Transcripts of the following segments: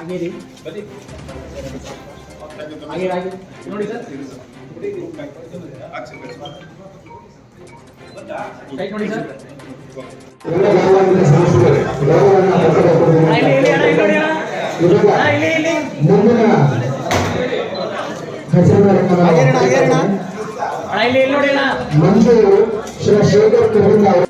ಹಾಗೆ ರೀ ಹಾಗೆ ಹಾಗೆ. ನೋಡಿ ಸರ್. ಟೈಟ್ ನೋಡಿ ಸರ್. ಎಲ್ಲ ಗೌರವಾನ್ವಿತ ಸದಸ್ಯರೇ, ಗೌರವವನ್ನು ಪಡೆದುಕೊಳ್ಳುವುದು ಅಣ್ಣ,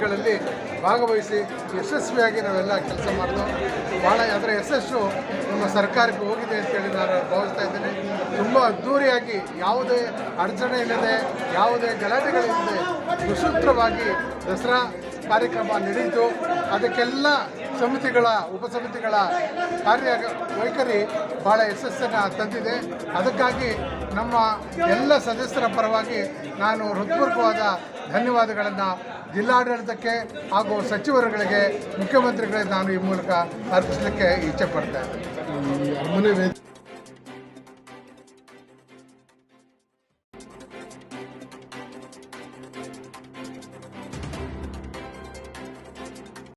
ಗಳಲ್ಲಿ ಭಾಗವಹಿಸಿ ಯಶಸ್ವಿಯಾಗಿ ನಾವೆಲ್ಲ ಕೆಲಸ ಮಾಡಿದ್ವು ಭಾಳ ಅದರ ಯಶಸ್ಸು ನಮ್ಮ ಸರ್ಕಾರಕ್ಕೆ ಹೋಗಿದೆ ಅಂತೇಳಿ ನಾನು ಭಾವಿಸ್ತಾ ಇದ್ದೇನೆ. ತುಂಬ ಅದ್ಧೂರಿಯಾಗಿ ಯಾವುದೇ ಅಡಚಣೆ ಇಲ್ಲದೆ, ಯಾವುದೇ ಗಲಾಟೆಗಳಿಲ್ಲದೆ ಸುಸೂತ್ರವಾಗಿ ದಸರಾ ಕಾರ್ಯಕ್ರಮ ನಡೆಯಿತು. ಅದಕ್ಕೆಲ್ಲ ಸಮಿತಿಗಳ, ಉಪಸಮಿತಿಗಳ ಕಾರ್ಯ ವೈಖರಿ ಭಾಳ ಯಶಸ್ಸನ್ನು ತಂದಿದೆ. ಅದಕ್ಕಾಗಿ ನಮ್ಮ ಎಲ್ಲ ಸದಸ್ಯರ ಪರವಾಗಿ ನಾನು ಹೃತ್ಪೂರ್ವಕವಾದ ಧನ್ಯವಾದಗಳನ್ನು ಜಿಲ್ಲಾಡಳಿತಕ್ಕೆ ಹಾಗೂ ಸಚಿವರುಗಳಿಗೆ, ಮುಖ್ಯಮಂತ್ರಿಗಳಿಗೆ ನಾನು ಈ ಮೂಲಕ ಅರ್ಪಿಸಲಿಕ್ಕೆ ಇಚ್ಛೆ ಪಡ್ತಾ ಇದ್ದೇನೆ